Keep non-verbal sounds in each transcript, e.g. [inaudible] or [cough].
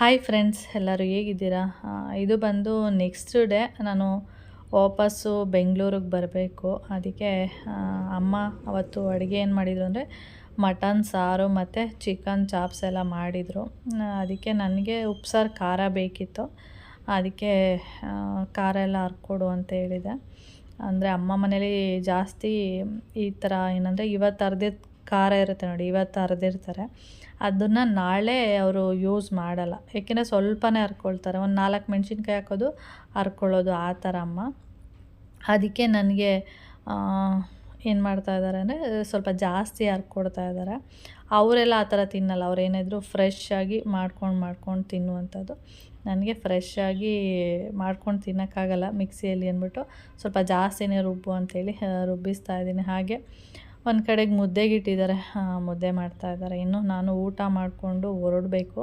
Hi friends ಎಲ್ಲರೂ ಹೇಗಿದ್ದೀರಾ? ಇದು ಬಂದು ನೆಕ್ಸ್ಟ್ ಡೇ ನಾನು ವಾಪಸ್ಸು ಬೆಂಗಳೂರಿಗೆ ಬರಬೇಕು. ಅದಕ್ಕೆ ಅಮ್ಮ ಅವತ್ತು ಅಡುಗೆ ಏನು ಮಾಡಿದರು ಅಂದರೆ ಮಟನ್ ಸಾರು ಮತ್ತು ಚಿಕನ್ ಚಾಪ್ಸ್ ಎಲ್ಲ ಮಾಡಿದರು. ಅದಕ್ಕೆ ನನಗೆ ಉಪ್ಸಾರು ಖಾರ ಬೇಕಿತ್ತು. ಅದಕ್ಕೆ ಖಾರ ಎಲ್ಲ ಹರ್ಕೊಡು ಅಂತ ಹೇಳಿದೆ. ಅಂದರೆ ಅಮ್ಮ ಮನೇಲಿ ಜಾಸ್ತಿ ಈ ಥರ ಏನಂದರೆ ಇವತ್ತು ಅರ್ದಿದ್ದು ಖಾರ ಇರುತ್ತೆ ನೋಡಿ, ಇವತ್ತು ಅರ್ದಿರ್ತಾರೆ ಅದನ್ನು ನಾಳೆ ಅವರು ಯೂಸ್ ಮಾಡಲ್ಲ. ಏಕೆಂದರೆ ಸ್ವಲ್ಪನೇ ಹರ್ಕೊಳ್ತಾರೆ ಒಂದು ನಾಲ್ಕು ಮೆಣಸಿನ್ಕಾಯಿ ಹಾಕೋದು ಹರ್ಕೊಳ್ಳೋದು ಆ ಥರ ಅಮ್ಮ. ಅದಕ್ಕೆ ನನಗೆ ಏನು ಮಾಡ್ತಾ ಇದ್ದಾರೆ ಅಂದರೆ, ಸ್ವಲ್ಪ ಜಾಸ್ತಿ ಹರ್ಕೊಡ್ತಾ ಇದ್ದಾರೆ ಅವರೆಲ್ಲ ಆ ಥರ ತಿನ್ನಲ್ಲ. ಅವ್ರು ಫ್ರೆಶ್ ಆಗಿ ಮಾಡ್ಕೊಂಡು ಮಾಡ್ಕೊಂಡು ತಿನ್ನುವಂಥದ್ದು. ನನಗೆ ಫ್ರೆಶ್ ಆಗಿ ಮಾಡ್ಕೊಂಡು ತಿನ್ನೋಕ್ಕಾಗಲ್ಲ ಮಿಕ್ಸಿಯಲ್ಲಿ ಅಂದ್ಬಿಟ್ಟು. ಸ್ವಲ್ಪ ಜಾಸ್ತಿನೇ ರುಬ್ಬು ಅಂತೇಳಿ ರುಬ್ಬಿಸ್ತಾ ಇದ್ದೀನಿ. ಹಾಗೆ ಒಂದು ಕಡೆಗೆ ಮುದ್ದೆಗೆ ಇಟ್ಟಿದ್ದಾರೆ ಮುದ್ದೆ ಮಾಡ್ತಾ ಇದ್ದಾರೆ ಇನ್ನು ನಾನು ಊಟ ಮಾಡಿಕೊಂಡು ಹೊರಡಬೇಕು.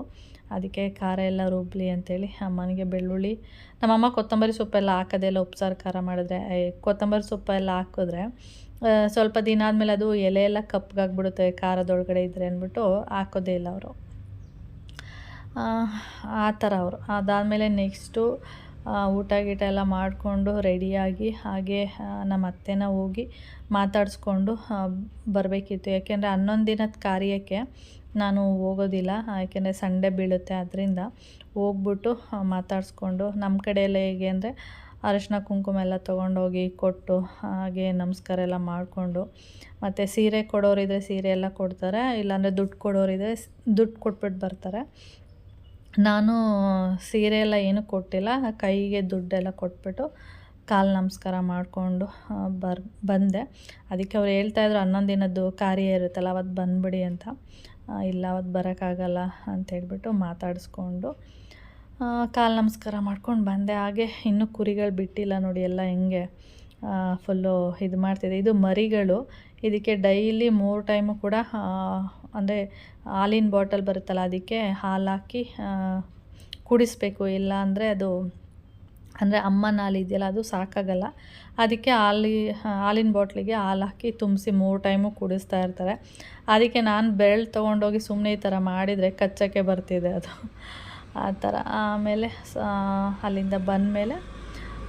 ಅದಕ್ಕೆ ಖಾರ ಎಲ್ಲ ರುಬ್ಬಲಿ ಅಂತೇಳಿ ಅಮ್ಮನಿಗೆ ಬೆಳ್ಳುಳ್ಳಿ, ನಮ್ಮಮ್ಮ ಕೊತ್ತಂಬರಿ ಸೊಪ್ಪೆಲ್ಲ ಹಾಕೋದೆಲ್ಲ ಉಪ್ಸಾರು ಖಾರ ಮಾಡಿದ್ರೆ ಕೊತ್ತಂಬರಿ ಸೊಪ್ಪೆಲ್ಲ ಹಾಕಿದ್ರೆ ಸ್ವಲ್ಪ ದಿನ ಆದಮೇಲೆ ಅದು ಎಲೆ ಎಲ್ಲ ಕಪ್ಪಗಾಗ್ಬಿಡುತ್ತೆ ಖಾರದೊಳಗಡೆ ಇದ್ದರೆ ಅಂದ್ಬಿಟ್ಟು ಹಾಕೋದೇ ಇಲ್ಲ ಅವರು. ಆ ಥರ ಅವರು. ಅದಾದಮೇಲೆ ನೆಕ್ಸ್ಟು ಊಟ ಗೀಟ ಎಲ್ಲ ಮಾಡಿಕೊಂಡು ರೆಡಿಯಾಗಿ ಹಾಗೆ ನಮ್ಮ ಅತ್ತೆನ ಹೋಗಿ ಮಾತಾಡಿಸ್ಕೊಂಡು ಬರಬೇಕಿತ್ತು. ಯಾಕೆಂದರೆ ಹನ್ನೊಂದು ದಿನದ ಕಾರ್ಯಕ್ಕೆ ನಾನು ಹೋಗೋದಿಲ್ಲ. ಯಾಕೆಂದರೆ ಸಂಡೇ ಬೀಳುತ್ತೆ ಅದರಿಂದ ಹೋಗ್ಬಿಟ್ಟು ಮಾತಾಡಿಸ್ಕೊಂಡು ನಮ್ಮ ಕಡೆಯೆಲ್ಲ ಹೇಗೆ ಅಂದರೆ ಅರಶಿನ ಕುಂಕುಮ ಎಲ್ಲ ತೊಗೊಂಡೋಗಿ ಕೊಟ್ಟು ಹಾಗೆ ನಮಸ್ಕಾರ ಎಲ್ಲ ಮಾಡಿಕೊಂಡು, ಮತ್ತು ಸೀರೆ ಕೊಡೋರಿದ್ರೆ ಸೀರೆ ಎಲ್ಲ ಕೊಡ್ತಾರೆ, ಇಲ್ಲಾಂದರೆ ದುಡ್ಡು ಕೊಡೋರಿದ್ರೆ ದುಡ್ಡು ಕೊಟ್ಬಿಟ್ಟು ಬರ್ತಾರೆ. ನಾನು ಸೀರೆ ಎಲ್ಲ ಏನೂ ಕೊಟ್ಟಿಲ್ಲ, ಕೈಗೆ ದುಡ್ಡೆಲ್ಲ ಕೊಟ್ಬಿಟ್ಟು ಕಾಲು ನಮಸ್ಕಾರ ಮಾಡಿಕೊಂಡು ಬರ್, ಬಂದೆ. ಅದಕ್ಕೆ ಅವ್ರು ಹೇಳ್ತಾಯಿದ್ರು ಹನ್ನೊಂದು ದಿನದ್ದು ಕಾರ್ಯ ಇರುತ್ತಲ್ಲ ಅವತ್ತು ಬಂದ್ಬಿಡಿ ಅಂತ. ಇಲ್ಲ ಅವತ್ತು ಬರೋಕ್ಕಾಗಲ್ಲ ಅಂತ ಹೇಳ್ಬಿಟ್ಟು ಮಾತಾಡಿಸ್ಕೊಂಡು ಕಾಲು ನಮಸ್ಕಾರ ಮಾಡ್ಕೊಂಡು ಬಂದೆ. ಹಾಗೆ ಇನ್ನೂ ಕುರಿಗಳು ಬಿಟ್ಟಿಲ್ಲ ನೋಡಿ ಎಲ್ಲ ಹೆಂಗೆ ಫುಲ್ಲು ಇದು ಮಾಡ್ತಿದೆ. ಇದು ಮರಿಗಳು. ಇದಕ್ಕೆ ಡೈಲಿ ಮೂರು ಟೈಮು ಕೂಡ ಅಂದರೆ ಹಾಲಿನ ಬಾಟಲ್ ಬರುತ್ತಲ್ಲ ಅದಕ್ಕೆ ಹಾಲು ಹಾಕಿ ಕುಡಿಸ್ಬೇಕು. ಇಲ್ಲ ಅಂದರೆ ಅದು, ಅಂದರೆ ಅಮ್ಮನ ಹಾಲು ಇದೆಯಲ್ಲ, ಅದು ಸಾಕಾಗಲ್ಲ. ಅದಕ್ಕೆ ಹಾಲಿ, ಹಾಲಿನ ಬಾಟ್ಲಿಗೆ ಹಾಲು ಹಾಕಿ ತುಂಬಿಸಿ ಮೂರು ಟೈಮು ಕುಡಿಸ್ತಾ ಇರ್ತಾರೆ. ಅದಕ್ಕೆ ನಾನು ಬೆರಳು ತೊಗೊಂಡೋಗಿ ಸುಮ್ಮನೆ ಈ ಥರ ಮಾಡಿದರೆ ಕಚ್ಚಕ್ಕೆ ಬರ್ತಿದೆ ಅದು. ಆ ಥರ. ಆಮೇಲೆ ಅಲ್ಲಿಂದ ಬಂದಮೇಲೆ,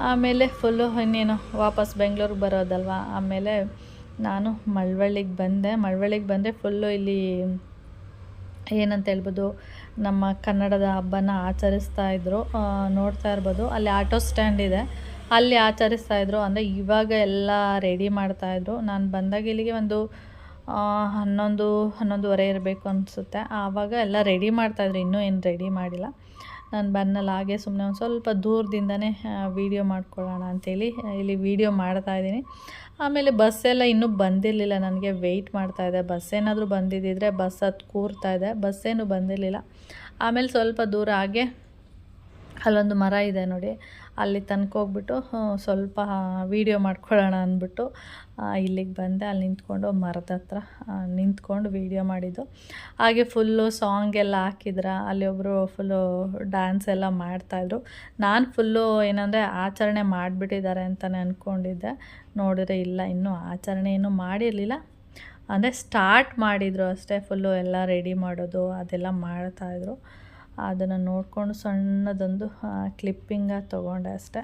ಆಮೇಲೆ ಫುಲ್ಲು ಇನ್ನೇನು ವಾಪಸ್ ಬೆಂಗಳೂರಿಗೆ ಬರೋದಲ್ವ? ಆಮೇಲೆ ನಾನು ಮಳವಳ್ಳಿಗೆ ಬಂದೆ. ಮಳವಳ್ಳಿಗೆ ಬಂದರೆ ಫುಲ್ಲು ಇಲ್ಲಿ ಏನಂತ ಹೇಳ್ಬೋದು, ನಮ್ಮ ಕನ್ನಡದ ಹಬ್ಬನ ಆಚರಿಸ್ತಾ ಇದ್ದರು ನೋಡ್ತಾ ಇರ್ಬೋದು. ಅಲ್ಲಿ ಆಟೋ ಸ್ಟ್ಯಾಂಡ್ ಇದೆ. ಅಲ್ಲಿ ಆಚರಿಸ್ತಾ ಇದ್ದರು ಅಂದರೆ ಇವಾಗ ಎಲ್ಲ ರೆಡಿ ಮಾಡ್ತಾಯಿದ್ರು ನಾನು ಬಂದಾಗ ಇಲ್ಲಿಗೆ ಒಂದು ಹನ್ನೊಂದು, ಹನ್ನೊಂದುವರೆ ಇರಬೇಕು ಅನಿಸುತ್ತೆ. ಆವಾಗ ಎಲ್ಲ ರೆಡಿ ಮಾಡ್ತಾಯಿದ್ರು ಇನ್ನೂ ಏನು ರೆಡಿ ಮಾಡಿಲ್ಲ. ನಾನು ಬನ್ನಲ್ಲಿ ಹಾಗೆ ಸುಮ್ಮನೆ ಒಂದು ಸ್ವಲ್ಪ ದೂರದಿಂದನೇ ವೀಡಿಯೋ ಮಾಡ್ಕೊಳ್ಳೋಣ ಅಂಥೇಳಿ ಇಲ್ಲಿ ವೀಡಿಯೋ ಮಾಡ್ತಾಯಿದ್ದೀನಿ ಆಮೇಲೆ ಬಸ್ ಎಲ್ಲ ಇನ್ನೂ ಬಂದಿರಲಿಲ್ಲ, ನನಗೆ ವೆಯ್ಟ್ ಮಾಡ್ತಾಯಿದ್ದೆ ಬಸ್ ಏನಾದರೂ ಬಂದಿದ್ದಿದ್ರೆ ಬಸ್ ಹತ್ತು ಕೂರ್ತಾ ಇದೆ. ಬಸ್ಸೇನು ಬಂದಿರಲಿಲ್ಲ. ಆಮೇಲೆ ಸ್ವಲ್ಪ ದೂರ, ಹಾಗೆ ಅಲ್ಲೊಂದು ಮರ ಇದೆ ನೋಡಿ. ಅಲ್ಲಿ ತನಕ ಹೋಗ್ಬಿಟ್ಟು ಸ್ವಲ್ಪ ವೀಡಿಯೋ ಮಾಡ್ಕೊಳ್ಳೋಣ ಅಂದ್ಬಿಟ್ಟು ಇಲ್ಲಿಗೆ ಬಂದೆ. ಅಲ್ಲಿ ನಿಂತ್ಕೊಂಡು ಮರದ ಹತ್ರ ನಿಂತ್ಕೊಂಡು ವೀಡಿಯೋ ಮಾಡಿದ್ದು. ಹಾಗೆ ಫುಲ್ಲು ಸಾಂಗ್ ಎಲ್ಲ ಹಾಕಿದ್ರ, ಅಲ್ಲಿ ಒಬ್ಬರು ಫುಲ್ಲು ಡ್ಯಾನ್ಸ್ ಎಲ್ಲ ಮಾಡ್ತಾಯಿದ್ರು ನಾನು ಫುಲ್ಲು ಏನಂದರೆ ಆಚರಣೆ ಮಾಡಿಬಿಟ್ಟಿದ್ದಾರೆ ಅಂತಲೇ ಅಂದ್ಕೊಂಡಿದ್ದೆ ನೋಡಿದ್ರೆ ಇಲ್ಲ, ಇನ್ನೂ ಆಚರಣೆ ಇನ್ನೂ ಮಾಡಿರಲಿಲ್ಲ. ಅಂದರೆ ಸ್ಟಾರ್ಟ್ ಮಾಡಿದರು ಅಷ್ಟೇ ಫುಲ್ಲು ಎಲ್ಲ ರೆಡಿ ಮಾಡೋದು, ಅದೆಲ್ಲ ಮಾಡ್ತಾಯಿದ್ರು ಅದನ್ನು ನೋಡಿಕೊಂಡು ಸಣ್ಣದೊಂದು ಕ್ಲಿಪ್ಪಿಂಗ ತೊಗೊಂಡೆ ಅಷ್ಟೆ.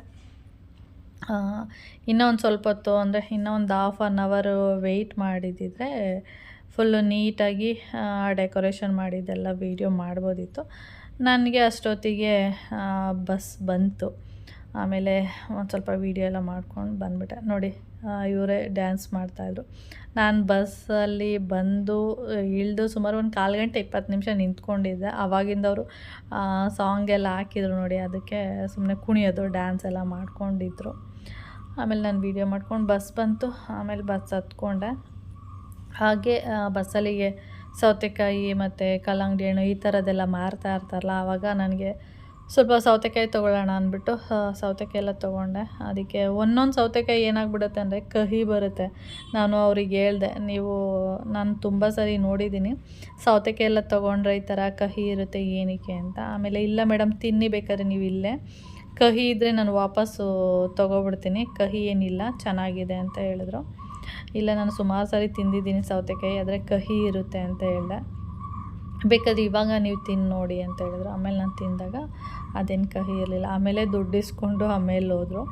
ಇನ್ನೂ ಒಂದು ಸ್ವಲ್ಪ ಹೊತ್ತು ಅಂದರೆ ಇನ್ನೂ ಒಂದು ಹಾಫ್ ಆನ್ ಅವರು ವೆಯ್ಟ್ ಮಾಡಿದ್ದಿದ್ರೆ ಫುಲ್ಲು ನೀಟಾಗಿ ಡೆಕೋರೇಷನ್ ಮಾಡಿದ್ದೆಲ್ಲ ವೀಡಿಯೋ ಮಾಡ್ಬೋದಿತ್ತು. ನನಗೆ ಅಷ್ಟೊತ್ತಿಗೆ ಬಸ್ ಬಂತು. ಆಮೇಲೆ ಒಂದು ಸ್ವಲ್ಪ ವೀಡಿಯೋ ಎಲ್ಲ ಮಾಡ್ಕೊಂಡು ಬಂದ್ಬಿಟ್ಟೆ. ನೋಡಿ ಇವರೇ ಡ್ಯಾನ್ಸ್ ಮಾಡ್ತಾಯಿದ್ರು. ನಾನು ಬಸ್ಸಲ್ಲಿ ಬಂದು ಇಳಿದು ಸುಮಾರು ಒಂದು ಕಾಲು ಗಂಟೆ ಇಪ್ಪತ್ತು ನಿಮಿಷ ನಿಂತ್ಕೊಂಡಿದ್ದೆ. ಅವಾಗಿಂದವರು ಸಾಂಗ್ ಎಲ್ಲ ಹಾಕಿದ್ರು ನೋಡಿ, ಅದಕ್ಕೆ ಸುಮ್ಮನೆ ಕುಣಿಯೋದು ಡ್ಯಾನ್ಸ್ ಎಲ್ಲ ಮಾಡ್ಕೊಂಡಿದ್ರು. ಆಮೇಲೆ ನಾನು ವೀಡಿಯೋ ಮಾಡ್ಕೊಂಡು ಬಸ್ ಬಂತು. ಆಮೇಲೆ ಬಸ್ ಹತ್ಕೊಂಡೆ. ಹಾಗೆ ಬಸ್ಸಲ್ಲಿಗೆ ಸೌತೆಕಾಯಿ ಮತ್ತು ಕಲ್ಲಂಗಡಿ ಹಣ್ಣು ಈ ಥರದ್ದೆಲ್ಲ ಮಾರ್ತಾ ಇರ್ತಾರಲ್ಲ ಆವಾಗ ನನಗೆ ಸ್ವಲ್ಪ ಸೌತೆಕಾಯಿ ತೊಗೊಳ್ಳೋಣ ಅಂದ್ಬಿಟ್ಟು ಸೌತೆಕಾಯಿ ಎಲ್ಲ ತೊಗೊಂಡೆ. ಅದಕ್ಕೆ ಒಂದೊಂದು ಸೌತೆಕಾಯಿ ಏನಾಗ್ಬಿಡುತ್ತೆ ಅಂದರೆ ಕಹಿ ಬರುತ್ತೆ. ನಾನು ಅವ್ರಿಗೆ ಹೇಳ್ದೆ, ನೀವು, ನಾನು ತುಂಬ ಸರಿ ನೋಡಿದ್ದೀನಿ. ಸೌತೆಕಾಯಿ ಎಲ್ಲ ತೊಗೊಂಡ್ರೆ ಈ ಥರ ಕಹಿ ಇರುತ್ತೆ ಏನಕ್ಕೆ ಅಂತ. ಆಮೇಲೆ ಇಲ್ಲ ಮೇಡಮ್, ತಿನ್ನಿ ಬೇಕಾದ್ರೆ ನೀವು ಇಲ್ಲೇ. ಕಹಿ ಇದ್ದರೆ ನಾನು ವಾಪಸ್ಸು ತೊಗೊಬಿಡ್ತೀನಿ. ಕಹಿ ಏನಿಲ್ಲ, ಚೆನ್ನಾಗಿದೆ ಅಂತ ಹೇಳಿದ್ರು. ಇಲ್ಲ, ನಾನು ಸುಮಾರು ಸಾರಿ ತಿಂದಿದ್ದೀನಿ ಸೌತೆಕಾಯಿ, ಆದರೆ ಕಹಿ ಇರುತ್ತೆ ಅಂತ ಹೇಳ್ದೆ. ಬೇಕಾದ್ರೆ ಇವಾಗ ನೀವು ತಿಂದು ನೋಡಿ ಅಂತ ಹೇಳಿದ್ರು. ಆಮೇಲೆ ನಾನು ತಿಂದಾಗ ಅದೇನು ಕಹಿ ಇರಲಿಲ್ಲ. ಆಮೇಲೆ ದುಡ್ಡು ಇಸ್ಕೊಂಡು ಆಮೇಲೆ ಹೋದರು.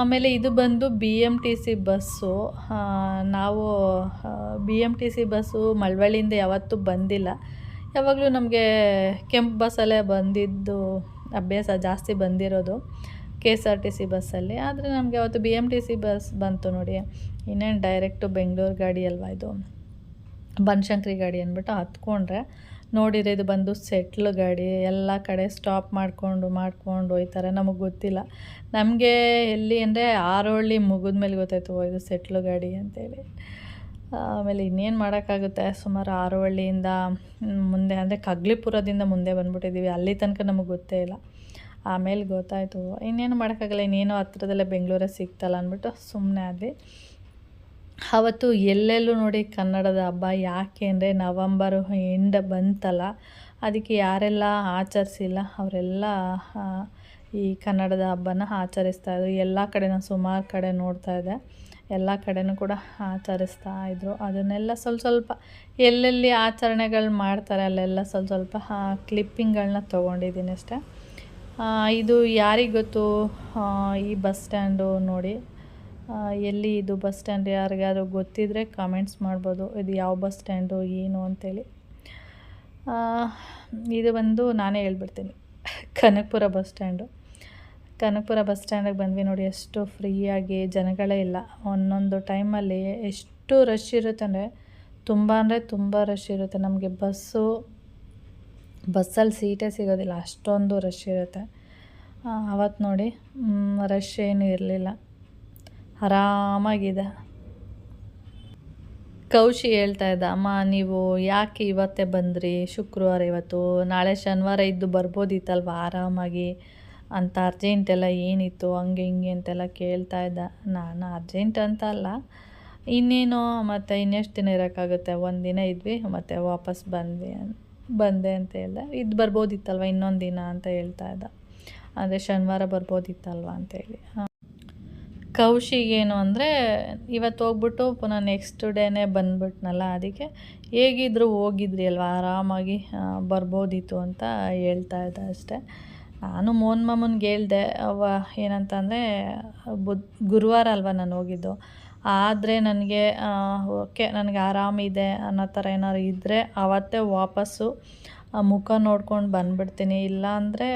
ಆಮೇಲೆ ಇದು ಬಂದು B M T C bus. ನಾವು B M T C bus ಮಳವಳ್ಳಿಯಿಂದ ಯಾವತ್ತೂ ಬಂದಿಲ್ಲ. ಯಾವಾಗಲೂ ನಮಗೆ ಕೆಂಪು ಬಸ್ಸಲ್ಲೇ ಬಂದಿದ್ದು ಅಭ್ಯಾಸ ಜಾಸ್ತಿ ಬಂದಿರೋದು K S R T C ಬಸ್ಸಲ್ಲಿ. ಆದರೆ ನಮಗೆ ಅವತ್ತು B M T C bus ಬಂತು ನೋಡಿ. ಇನ್ನೇನು ಡೈರೆಕ್ಟು ಬೆಂಗಳೂರು ಗಾಡಿ ಅಲ್ವಾ ಇದು? ಬನಶಂಕರಿ ಗಾಡಿ ಅಂದ್ಬಿಟ್ಟು ಹತ್ಕೊಂಡ್ರೆ, ನೋಡಿದ್ರೆ ಇದು ಬಂದು ಸೆಟ್ಲ್ ಗಾಡಿ, ಎಲ್ಲ ಕಡೆ ಸ್ಟಾಪ್ ಮಾಡಿಕೊಂಡು, ಮಾಡ್ಕೊಂಡು ಹೋಯ್ತಾರೆ ನಮಗೆ ಗೊತ್ತಿಲ್ಲ. ನಮಗೆ ಎಲ್ಲಿ ಅಂದರೆ ಆರೋಳ್ಳಿ ಮುಗಿದ ಮೇಲೆ ಗೊತ್ತಾಯ್ತು ಇದು ಸೆಟ್ಲು ಗಾಡಿ ಅಂತೇಳಿ. ಆಮೇಲೆ ಇನ್ನೇನು ಮಾಡೋಕ್ಕಾಗುತ್ತೆ? ಸುಮಾರು ಆರೋಳಿಯಿಂದ ಮುಂದೆ, ಅಂದರೆ ಕಗ್ಲಿಪುರದಿಂದ ಮುಂದೆ ಬಂದ್ಬಿಟ್ಟಿದ್ದೀವಿ ಅಲ್ಲಿ ತನಕ ನಮಗೆ ಗೊತ್ತೇ ಇಲ್ಲ. ಆಮೇಲೆ ಗೊತ್ತಾಯಿತು ಇನ್ನೇನು ಮಾಡೋಕ್ಕಾಗಲ್ಲ, ಇನ್ನೇನು ಹತ್ರದಲ್ಲೇ ಬೆಂಗಳೂರೇ ಸಿಗ್ತಲ್ಲ ಅಂದ್ಬಿಟ್ಟು ಸುಮ್ಮನೆ ಆದ್ವಿ. ಅವತ್ತು ಎಲ್ಲೆಲ್ಲೂ ನೋಡಿ ಕನ್ನಡದ ಹಬ್ಬ ಯಾಕೆ ಅಂದರೆ ನವಂಬರು ಎಂಡ್ ಬಂತಲ್ಲ, ಅದಕ್ಕೆ ಯಾರೆಲ್ಲ ಆಚರಿಸಿಲ್ಲ ಅವರೆಲ್ಲ ಈ ಕನ್ನಡದ ಹಬ್ಬನ ಆಚರಿಸ್ತಾ ಇದ್ರು. ಎಲ್ಲ ಕಡೆ ಸುಮಾರು ಕಡೆ ನೋಡ್ತಾ ಇದ್ದೆ. ಎಲ್ಲ ಕಡೆನೂ ಕೂಡ ಆಚರಿಸ್ತಾ ಇದ್ದರು ಅದನ್ನೆಲ್ಲ ಸ್ವಲ್ಪ ಸ್ವಲ್ಪ ಎಲ್ಲೆಲ್ಲಿ ಆಚರಣೆಗಳು ಮಾಡ್ತಾರೆ ಅಲ್ಲೆಲ್ಲ ಸ್ವಲ್ಪ ಸ್ವಲ್ಪ ಕ್ಲಿಪ್ಪಿಂಗ್ಗಳನ್ನ ತೊಗೊಂಡಿದ್ದೀನಿ ಅಷ್ಟೇ. ಇದು ಯಾರಿಗೆ ಗೊತ್ತು ಈ ಬಸ್ ಸ್ಟ್ಯಾಂಡು ನೋಡಿ. ಎಲ್ಲಿ ಇದು ಬಸ್ ಸ್ಟ್ಯಾಂಡ್ ಯಾರಿಗಾದ್ರು ಗೊತ್ತಿದ್ದರೆ ಕಮೆಂಟ್ಸ್ ಮಾಡ್ಬೋದು. ಇದು ಯಾವ ಬಸ್ ಸ್ಟ್ಯಾಂಡು, ಏನು ಅಂತೇಳಿ. ಇದು ಬಂದು ನಾನೇ ಹೇಳ್ಬಿಡ್ತೀನಿ. Kanakapura bus stand. Kanakapura bus ಸ್ಟ್ಯಾಂಡಿಗೆ ಬಂದ್ವಿ ನೋಡಿ ಎಷ್ಟು ಫ್ರೀಯಾಗಿ ಜನಗಳೇ ಇಲ್ಲ. ಒಂದೊಂದು ಟೈಮಲ್ಲಿ ಎಷ್ಟು ರಶ್ ಇರುತ್ತೆ ಅಂದರೆ, ತುಂಬ ಅಂದರೆ ತುಂಬ ರಶ್ ಇರುತ್ತೆ. ನಮಗೆ ಬಸ್ಸು, ಬಸ್ಸಲ್ಲಿ ಸೀಟೇ ಸಿಗೋದಿಲ್ಲ. ಅಷ್ಟೊಂದು ರಶ್ ಇರುತ್ತೆ. ಅವತ್ತು ನೋಡಿ ರಶ್ ಏನೂ ಇರಲಿಲ್ಲ. ಆರಾಮಾಗಿದೆ. ಕೌಶಿ ಹೇಳ್ತಾ ಇದ್ದ, ಅಮ್ಮ, ನೀವು ಯಾಕೆ ಇವತ್ತೇ ಬಂದ್ರಿ? ಶುಕ್ರವಾರ ಇವತ್ತು, ನಾಳೆ ಶನಿವಾರ ಇದ್ದು ಬರ್ಬೋದಿತ್ತಲ್ವ ಆರಾಮಾಗಿ? ಅಂತ ಅರ್ಜೆಂಟ್ ಎಲ್ಲ ಏನಿತ್ತು, ಹಂಗೆ ಹಿಂಗೆ ಅಂತೆಲ್ಲ ಕೇಳ್ತಾ ಇದ್ದ. ನಾನು ಅರ್ಜೆಂಟ್ ಅಂತ ಅಲ್ಲ, ಇನ್ನೇನು ಮತ್ತು ಇನ್ನೆಷ್ಟು ದಿನ ಇರೋಕ್ಕಾಗುತ್ತೆ? ಒಂದು ದಿನ ಇದ್ವಿ, ಮತ್ತು ವಾಪಸ್ ಬಂದ್ವಿ ಬಂದೆ ಅಂತ ಹೇಳ್ದ. ಇದು ಬರ್ಬೋದಿತ್ತಲ್ವ ಇನ್ನೊಂದು ದಿನ? ಅಂತ ಹೇಳ್ತಾ ಇದ್ದ. ಅಂದರೆ ಶನಿವಾರ ಬರ್ಬೋದಿತ್ತಲ್ವ? ಅಂತೇಳಿ ಕೌಶಿಗೇನು ಅಂದರೆ ಇವತ್ತು ಹೋಗ್ಬಿಟ್ಟು ಪುನಃ ನೆಕ್ಸ್ಟ್ ಡೇನೇ ಬಂದ್ಬಿಟ್ನಲ್ಲ ಅದಕ್ಕೆ, ಹೇಗಿದ್ರು ಹೋಗಿದ್ರಿ ಅಲ್ವಾ, ಆರಾಮಾಗಿ ಬರ್ಬೋದಿತ್ತು ಅಂತ ಹೇಳ್ತಾ ಇದ್ದ ಅಷ್ಟೇ. ನಾನು ಮೋನ್ ಮಾಮನ್ಗೆ ಹೇಳ್ದೆ ಅವ ಏನಂತಂದರೆ, ಬುದ್, ಗುರುವಾರ ಅಲ್ವಾ ನಾನು ಹೋಗಿದ್ದು. ಆದರೆ ನನಗೆ ಓಕೆ, ನನಗೆ ಆರಾಮಿದೆ ಅನ್ನೋ ಥರ ಏನಾದ್ರು ಇದ್ದರೆ ಆವತ್ತೇ ವಾಪಸ್ಸು ಮುಖ ನೋಡ್ಕೊಂಡು ಬಂದ್ಬಿಡ್ತೀನಿ. ಇಲ್ಲಾಂದರೆ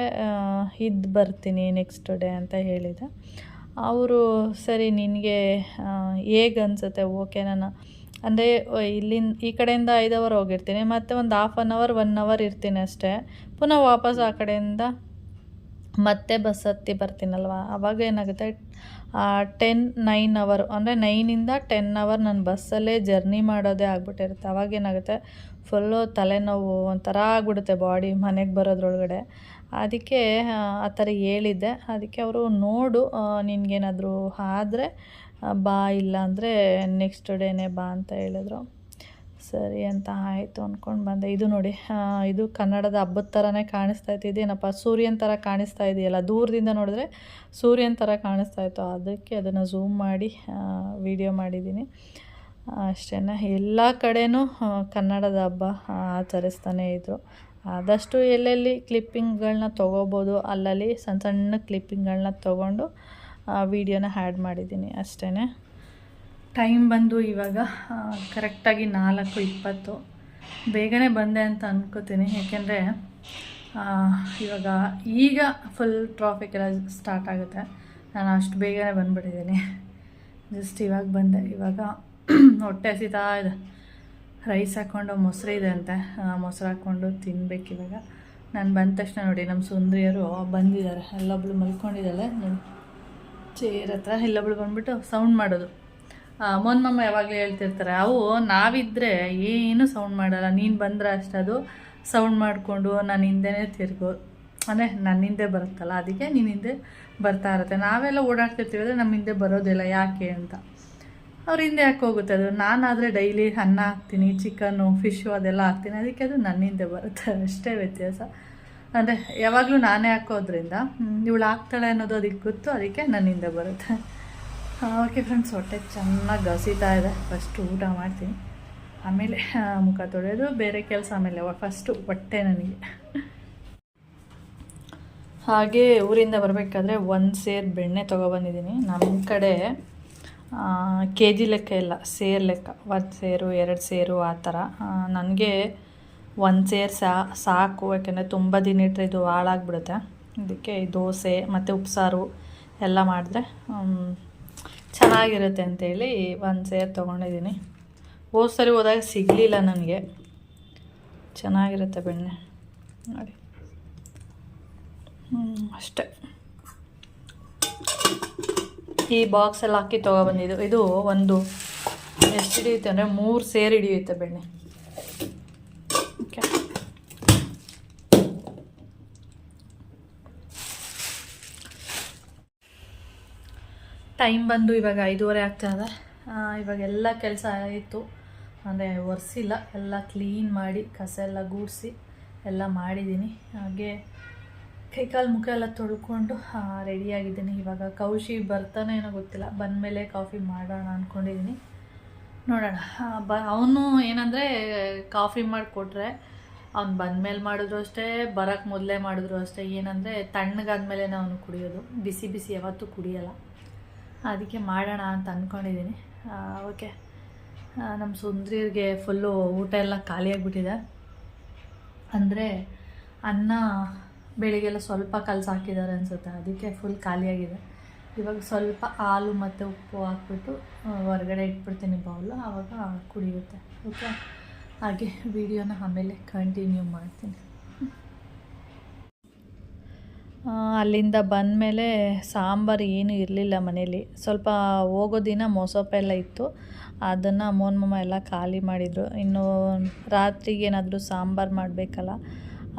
ಇದ್ದು ಬರ್ತೀನಿ ನೆಕ್ಸ್ಟ್ ಡೇ ಅಂತ ಹೇಳಿದೆ. ಅವರು, ಸರಿ, ನಿನಗೆ ಹೇಗೆ ಅನಿಸುತ್ತೆ? ಓಕೆ ನಾನು ಅಂದರೆ ಇಲ್ಲಿಂದ ಈ ಕಡೆಯಿಂದ ಐದು ಅವರ್ ಹೋಗಿರ್ತೀನಿ. ಮತ್ತು ಒಂದು half an hour one hour ಇರ್ತೀನಿ ಅಷ್ಟೇ. ಪುನಃ ವಾಪಸ್ ಆ ಕಡೆಯಿಂದ ಮತ್ತೆ ಬಸ್ ಹತ್ತಿ ಬರ್ತೀನಲ್ವ? ಆವಾಗ ಏನಾಗುತ್ತೆ? ಟೆನ್ ನೈನ್ ಅವರ್ ಅಂದರೆ ನೈನಿಂದ ಟೆನ್ ಅವರ್ ನಾನು ಬಸ್ಸಲ್ಲೇ ಜರ್ನಿ ಮಾಡೋದೇ ಆಗ್ಬಿಟ್ಟಿರುತ್ತೆ. ಅವಾಗ ಏನಾಗುತ್ತೆ? ಫುಲ್ಲು ತಲೆನೋವು ಒಂಥರ ಆಗ್ಬಿಡುತ್ತೆ ಬಾಡಿ ಮನೆಗೆ ಬರೋದ್ರೊಳಗಡೆ. ಅದಕ್ಕೆ ಆ, ಥರ ಹೇಳಿದ್ದೆ. ಅದಕ್ಕೆ ಅವರು ನೋಡು ನಿನಗೇನಾದರೂ ಆದರೆ ಬಾ ಇಲ್ಲ ಅಂದರೆ ನೆಕ್ಸ್ಟ್ ಡೇನೇ ಬಾ ಅಂತ ಹೇಳಿದ್ರು. ಸರಿ ಅಂತ ಆಯಿತು ಅಂದ್ಕೊಂಡು ಬಂದೆ. ಇದು ನೋಡಿ ಇದು ಕನ್ನಡದ ಹಬ್ಬದ ಥರನೇ ಕಾಣಿಸ್ತಾ ಇತ್ತು. ಇದೇನಪ್ಪ ಸೂರ್ಯನ ಥರ ಕಾಣಿಸ್ತಾ ಇದೆಯಲ್ಲ? ದೂರದಿಂದ ನೋಡಿದ್ರೆ ಸೂರ್ಯನ ಥರ ಕಾಣಿಸ್ತಾ ಇತ್ತು. ಅದಕ್ಕೆ ಅದನ್ನು ಝೂಮ್ ಮಾಡಿ ವಿಡಿಯೋ ಮಾಡಿದ್ದೀನಿ. ಅಷ್ಟೇ ಎಲ್ಲ ಕಡೆಯೂ ಕನ್ನಡದ ಹಬ್ಬ ಆಚರಿಸ್ತಾನೇ ಇದ್ದರು ಆದಷ್ಟು ಎಲ್ಲೆಲ್ಲಿ ಕ್ಲಿಪ್ಪಿಂಗ್ಗಳನ್ನ ತೊಗೋಬೋದು, ಅಲ್ಲಲ್ಲಿ ಸಣ್ಣ ಸಣ್ಣ ಕ್ಲಿಪ್ಪಿಂಗ್ಗಳನ್ನ ತೊಗೊಂಡು ವೀಡಿಯೋನ ಹ್ಯಾಡ್ ಮಾಡಿದ್ದೀನಿ ಅಷ್ಟೇ ಟೈಮ್ ಬಂದು ಇವಾಗ ಕರೆಕ್ಟಾಗಿ ನಾಲ್ಕು ಇಪ್ಪತ್ತು. ಬೇಗನೆ ಬಂದೆ ಅಂತ ಅಂದ್ಕೋತೀನಿ ಏಕೆಂದರೆ ಇವಾಗ ಈಗ ಫುಲ್ ಟ್ರಾಫಿಕ್ ಎಲ್ಲ ಸ್ಟಾರ್ಟ್ ಆಗುತ್ತೆ. ನಾನು ಅಷ್ಟು ಬೇಗನೆ ಬಂದುಬಿಟ್ಟಿದ್ದೀನಿ. ಜಸ್ಟ್ ಇವಾಗ ಬಂದೆ. ಇವಾಗ [clears throat] ಹೊಟ್ಟೆ ಹಸಿತಾ ಇದೆ. ರೈಸ್ ಹಾಕ್ಕೊಂಡು ಮೊಸರು ಇದೆ ಅಂತೆ ಮೊಸರು ಹಾಕ್ಕೊಂಡು ತಿನ್ಬೇಕು ಇವಾಗ. ನಾನು ಬಂದ ತಕ್ಷಣ ನೋಡಿ ನಮ್ಮ ಸುಂದರಿಯರು ಬಂದಿದ್ದಾರೆ, ಎಲ್ಲೊಬ್ಳು ಮಲ್ಕೊಂಡಿದ್ದಾಳೆ, ನೋಡಿ. ಚೇರ್ ಹತ್ರ ಇಲ್ಲೊಬ್ಳು ಬಂದ್ಬಿಟ್ಟು ಸೌಂಡ್ ಮಾಡೋದು. ಮೊನ್ ಮಮ್ಮ ಯಾವಾಗಲೂ ಹೇಳ್ತಿರ್ತಾರೆ, ಅವು ನಾವಿದ್ದರೆ ಏನು ಸೌಂಡ್ ಮಾಡಲ್ಲ, ನೀನು ಬಂದ್ರೆ ಅದು ಸೌಂಡ್ ಮಾಡಿಕೊಂಡು ನಾನು ಹಿಂದೆನೇ ತಿರ್ಗೋ. ಅಂದರೆ ನನ್ನ ಹಿಂದೆ ಬರುತ್ತಲ್ಲ, ಅದಕ್ಕೆ ನೀನು ಹಿಂದೆ ಬರ್ತಾ ಇರುತ್ತೆ. ನಾವೆಲ್ಲ ಓಡಾಡ್ತಿರ್ತೀವಿ ಅಂದರೆ ನಮ್ಮ ಹಿಂದೆ ಬರೋದಿಲ್ಲ, ಯಾಕೆ ಅಂತ. ಅವ್ರ ಹಿಂದೆ ಯಾಕೆ ಹೋಗುತ್ತೆ? ಅದು ನಾನಾದರೆ ಡೈಲಿ ಅನ್ನ ಹಾಕ್ತೀನಿ, ಚಿಕನ್ನು ಫಿಶು ಅದೆಲ್ಲ ಹಾಕ್ತೀನಿ. ಅದಕ್ಕೆ ಅದು ನನ್ನ ಹಿಂದೆ ಬರುತ್ತೆ. ಅಷ್ಟೇ ವ್ಯತ್ಯಾಸ. ಅಂದರೆ ಯಾವಾಗಲೂ ನಾನೇ ಹಾಕೋದ್ರಿಂದ ಇವಳು ಹಾಕ್ತಾಳೆ ಅನ್ನೋದು ಅದಕ್ಕೆ ಗೊತ್ತು. ಅದಕ್ಕೆ ನನ್ನ ಹಿಂದೆ ಬರುತ್ತೆ. ಓಕೆ ಫ್ರೆಂಡ್ಸ್ ಹೊಟ್ಟೆ ಚೆನ್ನಾಗಿ ಗಸಿತಾ ಇದೆ. ಫಸ್ಟ್ ಊಟ ಮಾಡ್ತೀನಿ. ಆಮೇಲೆ ಮುಖ ತೊಳೆಯೋದು. ಬೇರೆ ಕೆಲಸ ಆಮೇಲೆ ಫಸ್ಟು ಹೊಟ್ಟೆ ನನಗೆ. ಹಾಗೆ ಊರಿಂದ ಬರಬೇಕಾದ್ರೆ ಒಂದು ಸೇರು ಬೆಣ್ಣೆ ತೊಗೊಬಂದಿದ್ದೀನಿ ನಮ್ಮ ಕಡೆ ಕೆ ಜಿ ಲೆಕ್ಕ ಇಲ್ಲ, ಸೇರ್ ಲೆಕ್ಕ, ಒಂದು ಸೇರು, ಎರಡು ಸೇರು, ಆ ಥರ ನನಗೆ ಒಂದು ಸೇರು ಸಾ, ಸಾಕು, ಯಾಕೆಂದರೆ ತುಂಬ ದಿನ ಇಟ್ಟರೆ ಇದು ಹಾಳಾಗ್ಬಿಡುತ್ತೆ. ಅದಕ್ಕೆ ದೋಸೆ ಮತ್ತು ಉಪ್ಸಾರು ಎಲ್ಲ ಮಾಡಿದ್ರೆ ಚೆನ್ನಾಗಿರುತ್ತೆ ಅಂತೇಳಿ ಒಂದು ಸೇರು ತೊಗೊಂಡಿದ್ದೀನಿ. ಹೋದ ಸರಿ ಹೋದಾಗ ಸಿಗಲಿಲ್ಲ ನನಗೆ. ಚೆನ್ನಾಗಿರುತ್ತೆ ಬೆಣ್ಣೆ. ನೋಡಿ. ಅಷ್ಟೇ. ಈ ಬಾಕ್ಸ್ ಎಲ್ಲ ಹಾಕಿ ತೊಗೊಬಂದಿದ್ದು ಇದು ಒಂದು ಎಷ್ಟು ಹಿಡಿಯುತ್ತೆ ಅಂದರೆ ಮೂರು ಸೇರು ಹಿಡಿಯುತ್ತೆ ಬೆಣ್ಣೆ. ಟೈಮ್ ಬಂದು ಇವಾಗ ಐದೂವರೆ ಇದೆ. ಇವಾಗ ಎಲ್ಲ ಕೆಲಸ ಆಯಿತು. ಅಂದರೆ ಒರೆಸಿಲ್ಲ. ಎಲ್ಲ ಕ್ಲೀನ್ ಮಾಡಿ, ಕಸ ಎಲ್ಲ ಗೂಡಿಸಿ, ಎಲ್ಲ ಮಾಡಿದ್ದೀನಿ ಹಾಗೆ ಕೈಕಾಲು ಮುಖ ಎಲ್ಲ ತೊಳ್ಕೊಂಡು ರೆಡಿಯಾಗಿದ್ದೀನಿ ಇವಾಗ ಕೌಶಿ ಬರ್ತಾನೆ ಏನೋ ಗೊತ್ತಿಲ್ಲ. ಬಂದಮೇಲೆ ಕಾಫಿ ಮಾಡೋಣ ಅಂದ್ಕೊಂಡಿದ್ದೀನಿ ನೋಡೋಣ. ಬ, ಅವನು ಏನಂದರೆ ಕಾಫಿ ಮಾಡಿಕೊಟ್ರೆ, ಅವ್ನು ಬಂದಮೇಲೆ ಮಾಡಿದ್ರು ಅಷ್ಟೇ ಬರೋಕ್ಕೆ ಮೊದಲೇ ಮಾಡಿದ್ರು ಅಷ್ಟೇ. ಏನಂದರೆ ತಣ್ಣಗಾದ್ಮೇಲೆ ಅವನು ಕುಡಿಯೋದು. ಬಿಸಿ ಬಿಸಿ ಯಾವತ್ತೂ ಕುಡಿಯೋಲ್ಲ. ಅದಕ್ಕೆ ಮಾಡೋಣ ಅಂತ ಅಂದ್ಕೊಂಡಿದ್ದೀನಿ ಓಕೆ. ನಮ್ಮ ಸುಂದ್ರಿಯರಿಗೆ ಫುಲ್ಲು ಊಟ ಎಲ್ಲ ಖಾಲಿಯಾಗಿಬಿಟ್ಟಿದೆ. ಅಂದರೆ ಅನ್ನ ಬೆಳಿಗ್ಗೆಲ್ಲ ಸ್ವಲ್ಪ ಕಲಸಿ ಹಾಕಿದ್ದಾರೆ ಅನಿಸುತ್ತೆ. ಅದಕ್ಕೆ ಫುಲ್ ಖಾಲಿಯಾಗಿದೆ. ಇವಾಗ ಸ್ವಲ್ಪ ಹಾಲು ಮತ್ತು ಉಪ್ಪು ಹಾಕ್ಬಿಟ್ಟು ಹೊರಗಡೆ ಇಟ್ಬಿಡ್ತೀನಿ ಬೌಲು ಆವಾಗ ಕುಡಿಯುತ್ತೆ. ಓಕೆ ಹಾಗೆ ವಿಡಿಯೋನ ಆಮೇಲೆ ಕಂಟಿನ್ಯೂ ಮಾಡ್ತೀನಿ. ಅಲ್ಲಿಂದ ಬಂದಮೇಲೆ ಸಾಂಬಾರು ಏನೂ ಇರಲಿಲ್ಲ ಮನೇಲಿ. ಸ್ವಲ್ಪ ಹೋಗೋ ದಿನ ಮೊಸೊಪ್ಪೆಲ್ಲ ಇತ್ತು. ಅದನ್ನು ಮೋನ್ ಮಮ್ಮ ಎಲ್ಲ ಖಾಲಿ ಮಾಡಿದರು. ಇನ್ನು ರಾತ್ರಿಗೆ ಏನಾದರೂ ಸಾಂಬಾರು ಮಾಡಬೇಕಲ್ಲ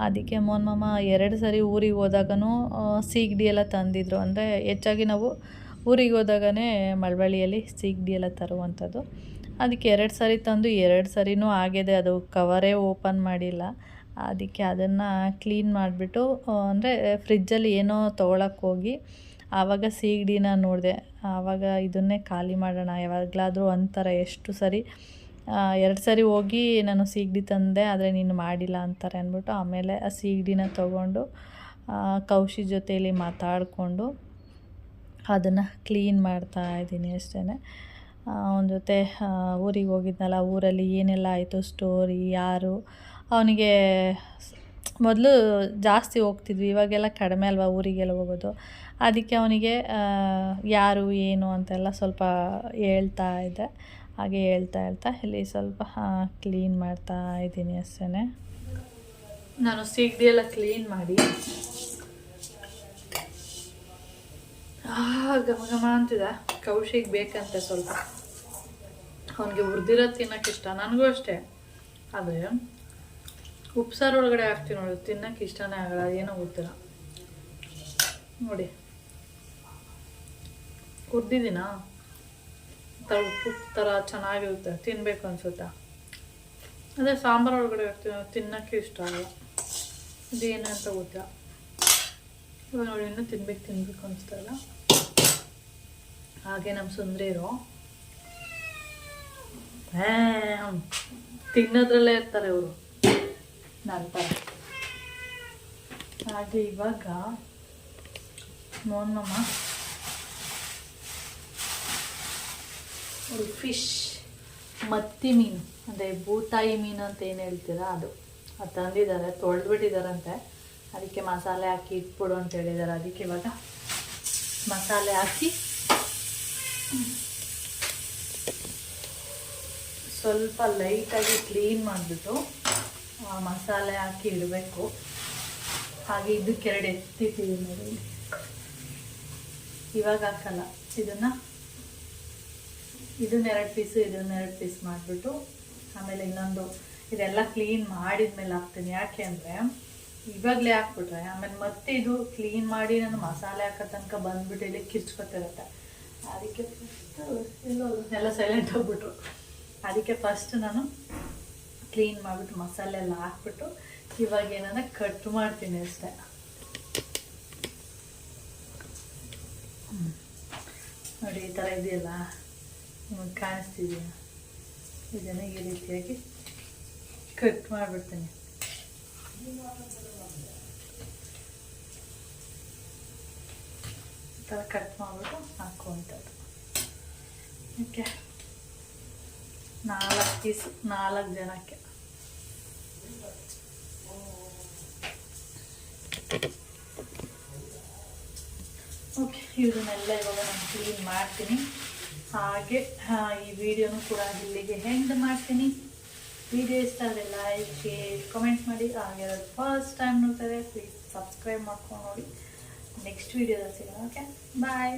ಅದಕ್ಕೆ ಮೋನ್ ಮಾಮ ಎರಡು ಸರಿ ಊರಿಗೆ ಹೋದಾಗೂ ಸೀಗಡಿ ಎಲ್ಲ ತಂದಿದ್ರು. ಅಂದರೆ ಹೆಚ್ಚಾಗಿ ನಾವು ಊರಿಗೆ ಹೋದಾಗನೇ ಮಳವಳ್ಳಿಯಲ್ಲಿ ಸೀಗಡಿ ಎಲ್ಲ ತರುವಂಥದ್ದು. ಅದಕ್ಕೆ ಎರಡು ಸರಿ ತಂದು, ಎರಡು ಸರಿನೂ ಆಗಿದೆ. ಅದು ಕವರೇ ಓಪನ್ ಮಾಡಿಲ್ಲ. ಅದಕ್ಕೆ ಅದನ್ನು ಕ್ಲೀನ್ ಮಾಡಿಬಿಟ್ಟು ಅಂದರೆ ಫ್ರಿಜ್ಜಲ್ಲಿ ಏನೋ ತೊಗೊಳಕ್ಕೆ ಹೋಗಿ, ಆವಾಗ ಸೀಗಡಿನ ನೋಡಿದೆ. ಆವಾಗ ಇದನ್ನೇ ಖಾಲಿ ಮಾಡೋಣ. ಯಾವಾಗಲಾದರೂ ಅಂತಾರೆ ಎಷ್ಟು ಸರಿ ಎರಡು ಸರಿ ಹೋಗಿ ನಾನು ಸೀಗಡಿ ತಂದೆ, ಆದರೆ ನೀನು ಮಾಡಿಲ್ಲ ಅಂತಾರೆ ಅಂದ್ಬಿಟ್ಟು ಆಮೇಲೆ ಆ ಸೀಗಡಿನ ತೊಗೊಂಡು ಕೌಶಿ ಜೊತೆಯಲ್ಲಿ ಮಾತಾಡಿಕೊಂಡು ಅದನ್ನು ಕ್ಲೀನ್ ಮಾಡ್ತಾ ಇದ್ದೀನಿ ಅಷ್ಟೇ ಅವನ ಜೊತೆ ಊರಿಗೆ ಹೋಗಿದ್ನಲ್ಲ, ಊರಲ್ಲಿ ಏನೆಲ್ಲ ಆಯಿತು ಸ್ಟೋರಿ ಯಾರು, ಅವನಿಗೆ ಮೊದಲು ಜಾಸ್ತಿ ಹೋಗ್ತಿದ್ವಿ, ಇವಾಗೆಲ್ಲ ಕಡಿಮೆ ಅಲ್ವಾ ಊರಿಗೆಲ್ಲ ಹೋಗೋದು. ಅದಕ್ಕೆ ಅವನಿಗೆ ಯಾರು, ಏನು ಅಂತೆಲ್ಲ ಸ್ವಲ್ಪ ಹೇಳ್ತಾ ಇದ್ದೆ. ಹಾಗೆ ಹೇಳ್ತಾ ಹೇಳ್ತಾ ಇಲ್ಲಿ ಸ್ವಲ್ಪ ಕ್ಲೀನ್ ಮಾಡ್ತಾ ಇದ್ದೀನಿ ಅಷ್ಟೇ ನಾನು ಸೀಗಡಿ ಎಲ್ಲ ಕ್ಲೀನ್ ಮಾಡಿ ಘಮ ಘಮ ಅಂತಿದೆ. ಕೌಶಿಗೆ ಬೇಕಂತೆ ಸ್ವಲ್ಪ. ಅವನಿಗೆ ಹುರಿದಿರೋ ತಿನ್ನೋಕೆ ಇಷ್ಟ, ನನಗೂ ಅಷ್ಟೇ. ಆದರೆ ಉಪ್ಸಾರು ಒಳಗಡೆ ಹಾಕ್ತೀನಿ ನೋಡಿ ತಿನ್ನೋಕೆ ಇಷ್ಟನೇ ಆಗಲ್ಲ, ಏನೋ ಗೊತ್ತಿಲ್ಲ ನೋಡಿ. ಹುರಿದಿದ್ದೀನಾ? ಥರ ಉಪ್ಪು ಥರ ಚೆನ್ನಾಗಿರುತ್ತೆ ತಿನ್ನಬೇಕು ಅನ್ಸುತ್ತೆ. ಅದೇ ಸಾಂಬಾರು ಒಳಗಡೆ ತಿನ್ನೋಕ್ಕೆ ಇಷ್ಟ ಆಗಲ್ಲ ಇದೇನು ಅಂತ ಗೊತ್ತಿಲ್ಲ ಇವಾಗ ನೋಡಿ, ಇನ್ನೂ ತಿನ್ಬೇಕು ತಿನ್ಬೇಕು ಅನಿಸ್ತಾ ಇಲ್ಲ. ಹಾಗೆ ನಮ್ಮ ಸುಂದ್ರಿರು. ತಿನ್ನೋದ್ರಲ್ಲೇ ಇರ್ತಾರೆ ಅವರು ನಂತರ ಹಾಗೆ ಇವಾಗ ಮೋನ್ನಮ್ಮ ಒಂದು ಫಿಶ್, ಮತ್ತಿ ಮೀನು, ಅಂದರೆ ಬೂತಾಯಿ ಮೀನು ಅಂತ ಏನು ಹೇಳ್ತೀರಾ ಅದು. ಅದು ತಂದಿದ್ದಾರೆ, ತೊಳೆದ್ಬಿಟ್ಟಿದ್ದಾರಂತೆ. ಅದಕ್ಕೆ ಮಸಾಲೆ ಹಾಕಿ ಇಟ್ಬಿಡು ಅಂತ ಹೇಳಿದ್ದಾರೆ. ಅದಕ್ಕೆ ಇವಾಗ ಮಸಾಲೆ ಹಾಕಿ ಸ್ವಲ್ಪ ಲೈಟಾಗಿ ಕ್ಲೀನ್ ಮಾಡಿಬಿಟ್ಟು ಮಸಾಲೆ ಹಾಕಿ ಇಡಬೇಕು. ಹಾಗೆ ಇದಕ್ಕೆರಡು ಎತ್ತಿಟ್ಟಿದ್ದೀನಿ. ನೋಡಿ ಇವಾಗ ಹಾಕಲ್ಲ. ಇದನ್ನು ಇದನ್ನ ಎರಡು ಪೀಸು ಇದನ್ನೆರಡು ಪೀಸ್ ಮಾಡಿಬಿಟ್ಟು ಆಮೇಲೆ ಇನ್ನೊಂದು ಇದೆಲ್ಲ ಕ್ಲೀನ್ ಮಾಡಿದ್ಮೇಲೆ ಹಾಕ್ತೀನಿ. ಯಾಕೆ ಅಂದರೆ ಇವಾಗಲೇ ಹಾಕ್ಬಿಟ್ರೆ, ಆಮೇಲೆ ಮತ್ತೆ ಇದು ಕ್ಲೀನ್ ಮಾಡಿ ನಾನು ಮಸಾಲೆ ಹಾಕೋ ತನಕ ಬಂದ್ಬಿಟ್ಟು ಇಲ್ಲಿ ಕಿರ್ಚ್ಕೊತಿರುತ್ತೆ. ಅದಕ್ಕೆ ಫಸ್ಟು ಎಲ್ಲೋ ಸೈಲೆಂಟ್ ಹೋಗ್ಬಿಟ್ರು. ಅದಕ್ಕೆ ಫಸ್ಟ್ ನಾನು ಕ್ಲೀನ್ ಮಾಡಿಬಿಟ್ಟು ಮಸಾಲೆ ಎಲ್ಲ ಹಾಕ್ಬಿಟ್ಟು ಇವಾಗ ಏನಂದ್ರೆ ಕಟ್ ಮಾಡ್ತೀನಿ ಅಷ್ಟೇ. ನೋಡಿ ಈ ಥರ ಇದೆಯಲ್ಲ? ಕಾಣಿಸ್ತಿದೆಯಾ? ಇದನ್ನು ಈ ರೀತಿಯಾಗಿ ಕಟ್ ಮಾಡಿಬಿಡ್ತೀನಿ. ಈ ಥರ ಕಟ್ ಮಾಡಿಬಿಟ್ಟು ಹಾಕುವಂಥದ್ದು. ಓಕೆ. ನಾಲ್ಕು ಪೀಸು ನಾಲ್ಕು ಜನಕ್ಕೆ. ಓಕೆ, ಇದನ್ನೆಲ್ಲ ಇವಾಗ ನಾನು ಕ್ಲೀನ್ ಮಾಡ್ತೀನಿ. ಹಾಗೆ ಈ ವಿಡಿಯೋನು ಕೂಡ ಇಲ್ಲಿಗೆ ಹೆಂಡ್ ಮಾಡ್ತೀನಿ. ವಿಡಿಯೋ ಇಷ್ಟ ಆದರೆ ಲೈಕ್ ಶೇರ್ ಕಮೆಂಟ್ ಮಾಡಿ. ಹಾಗೆ ಫಸ್ಟ್ ಟೈಮ್ ನೋಡ್ತಾರೆ ಪ್ಲೀಸ್ ಸಬ್ಸ್ಕ್ರೈಬ್ ಮಾಡ್ಕೊಂಡು ನೋಡಿ. ನೆಕ್ಸ್ಟ್ ವಿಡಿಯೋದಲ್ಲಿ ಸಿಗೋಣ ಓಕೆ ಬಾಯ್